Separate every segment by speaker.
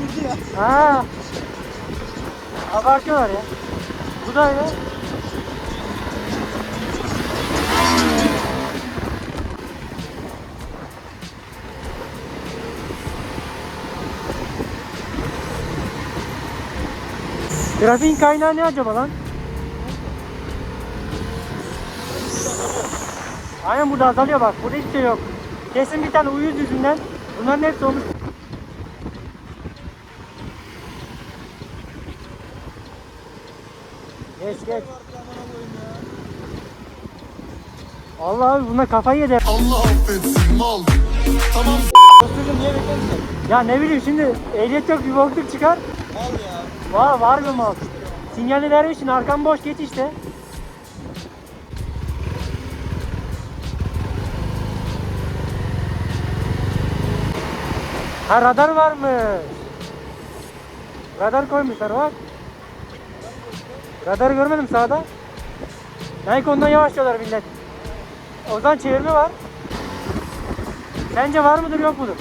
Speaker 1: böyle.
Speaker 2: Ha? Abartıyorlar ya. Bu da öyle. Trafiğin kaynağı ne acaba lan? Aynen burada azalıyor bak. Burada hiçbir şey yok. Kesin bir tane uyuz yüzünden bunların hepsi olmuş. Geç geç. Allah abi buna kafayı yedi.
Speaker 3: Allah affetsin mal. Tamam
Speaker 1: Çocuğum niye beklemişsin?
Speaker 2: Ya ne bileyim şimdi ehliyet yok bir bokluk çıkar.
Speaker 1: Al ya.
Speaker 2: Var var mı mal? Sinyali vermişsin arkan boş geç işte. Ha radar var mı? Radar koymuşlar bak. Radarı görmedim sağda. Belki ondan yavaşlıyorlar millet. O zaman çevirme var. Sence var mıdır yok mudur?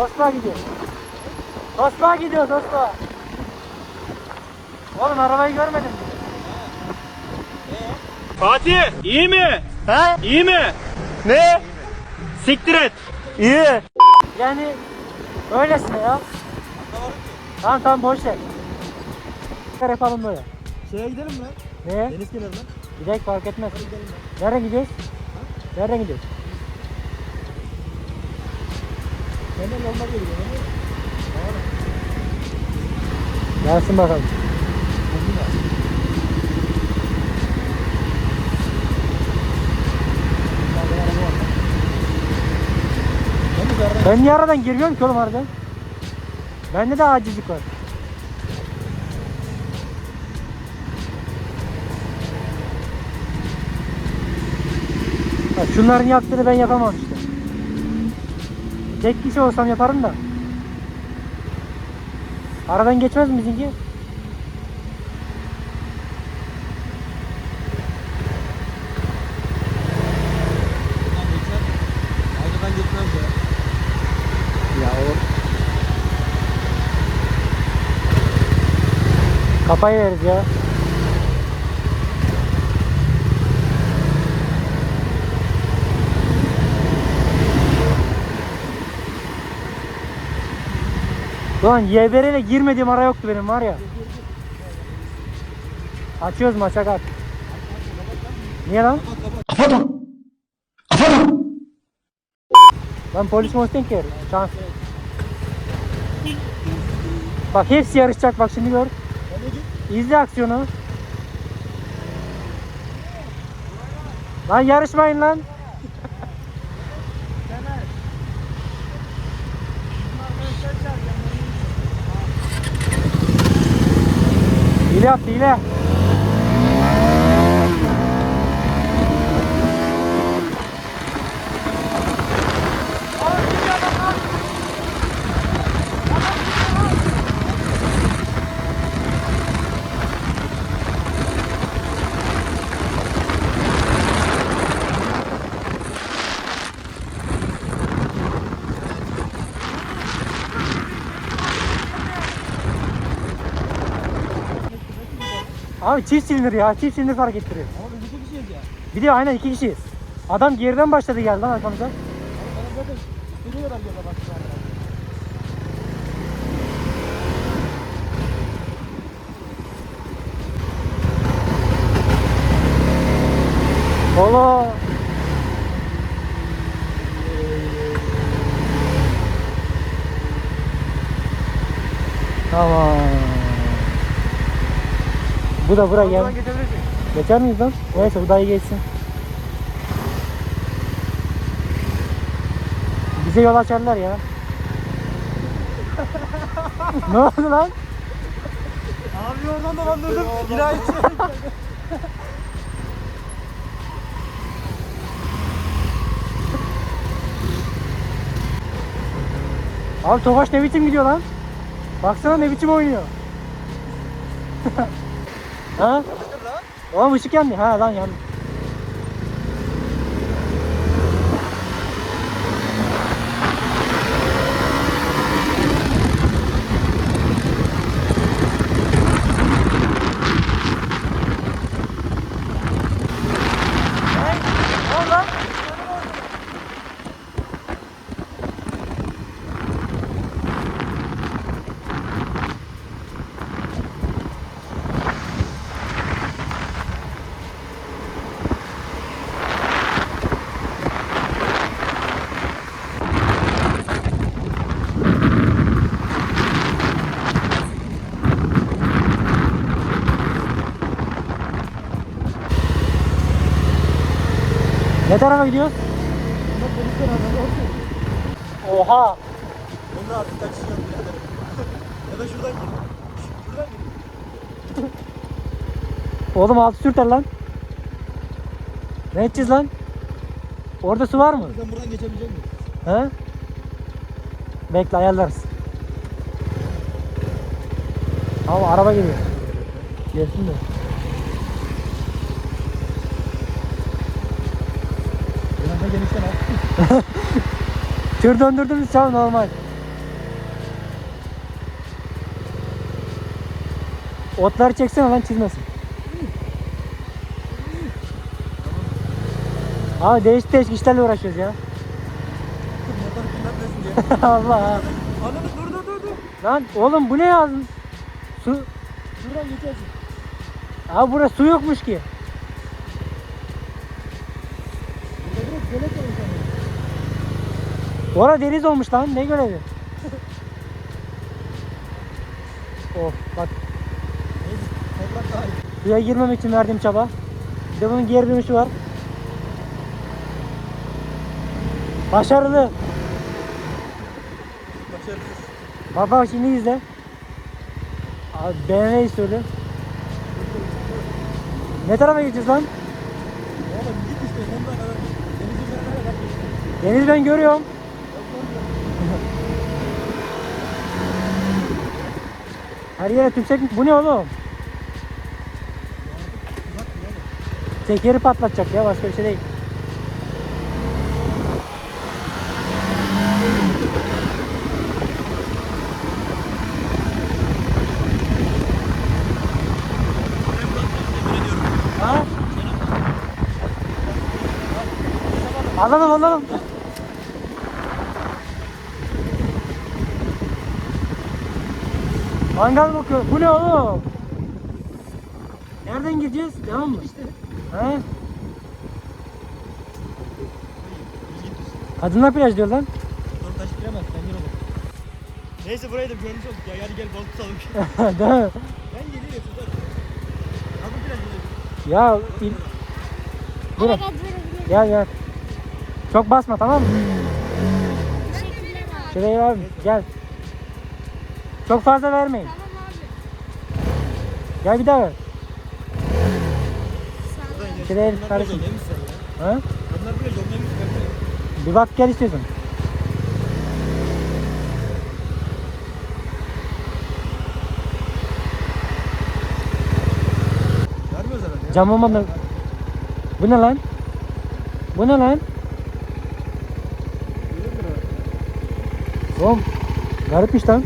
Speaker 2: Tosma gidiyor. Tosma gidiyor Tosma. Oğlum arabayı görmedim.
Speaker 4: Fatih iyi mi?
Speaker 2: He?
Speaker 4: İyi mi?
Speaker 2: Ne?
Speaker 4: Siktir et.
Speaker 2: İyi. Yani öylesine ya. Tamam tamam boş ver. Tekrar yapalım böyle.
Speaker 1: Şeye gidelim mi?
Speaker 2: Neye?
Speaker 1: Deniz kenarına.
Speaker 2: Gidelim fark etmez. Nereden gidiyoruz? Nereden gidiyoruz?
Speaker 1: Hemen olma geliyor.
Speaker 2: Gelsin bakalım. Ben niye aradan giriyorum ki oğlum aradan? Bende de acizlik var. Ha, şunların yaptığını ben yapamam işte. Tek kişi olsam yaparım da. Aradan geçmez mi bizimki? Kafayı veririz ya. Ulan YBR'le girmediğim ara yoktu benim var ya. Açıyoruz maça kart. Niye lan?
Speaker 3: Kafadan. Kafadan.
Speaker 2: Lan polis Mustang. Şans. Bak hepsi yarışacak bak şimdi gör. İzle aksiyonu. Lan yarışmayın lan. เ提了。Abi çift silindir ya. Çift silindir fark ettiriyor.
Speaker 1: Ama biz iki kişiyiz ya.
Speaker 2: Bir de aynen iki kişiyiz. Adam geriden başladı geldi lan arkamıza.
Speaker 1: Ama bana zaten kadar yola bak şu anda.
Speaker 2: Ola. Tamam. Bu da buraya gel. Geçer miyiz lan? Neyse bu daha iyi geçsin. Bize yol açarlar ya. ne oldu lan?
Speaker 1: Abi oradan dolandırdım. Yine içeri.
Speaker 2: Abi Tofaş ne biçim gidiyor lan? Baksana ne biçim oynuyor. ha? Oğlum ışık yandı. Ha lan yandı. Hey, ne oldu lan? Ne tarafa gidiyoruz? Oha!
Speaker 1: Onu artık kaçacağım birader. ya da şuradan gir. Şuradan gir.
Speaker 2: Oğlum altı sürter lan. Ne edeceğiz lan? Orada su var mı?
Speaker 1: Sen buradan geçebilecek misin?
Speaker 2: He? Bekle ayarlarız. Ama araba geliyor. Gelsin de.
Speaker 1: Da genişten al.
Speaker 2: Tür döndürdünüz çal normal. Otları çeksene lan çizmesin. Abi değişik değişik işlerle uğraşıyoruz ya. Allah.
Speaker 1: Anladın dur dur dur dur.
Speaker 2: Lan oğlum bu ne yazdın? Su.
Speaker 1: Şuradan geçersin.
Speaker 2: Abi burada su yokmuş ki.
Speaker 1: Burada direkt gölet var sana.
Speaker 2: Ora deniz olmuş lan ne görevi? of bak suya girmemek için verdiğim çaba. Bir de bunun geri dönüşü var. Başarılı.
Speaker 1: Başarısız.
Speaker 2: Bak bak şimdi izle. Abi BMW'yi söyle. Ne tarafa gideceğiz lan?
Speaker 1: Oğlum git işte sonuna kadar.
Speaker 2: Deniz ben görüyorum. Her yere tümsek? Bu ne oğlum? Tekeri patlatacak ya başka bir şey değil. Anladım anladım. Mangal bakıyor. Bu ne oğlum? Nereden gideceğiz? Devam mı? İşte. He? Kadınlar plaj diyor lan.
Speaker 1: Taşıyamaz. Sen gel oğlum. Neyse burayı da görmüş olduk ya. Hadi gel balık tutalım.
Speaker 2: Değil mi?
Speaker 1: Ben geliyorum biraz gidelim.
Speaker 2: Ya il... Buyurun. Gel gel. Çok basma tamam mı? Şuraya abi gel. Çok fazla vermeyin. Gel bir daha ver. Şuraya karışın. Ha? Bir bak gel istiyorsun.
Speaker 1: Vermiyoruz herhalde ya.
Speaker 2: Cam olmadan. Bu ne lan? Bu ne lan? Oğlum garipmiş lan.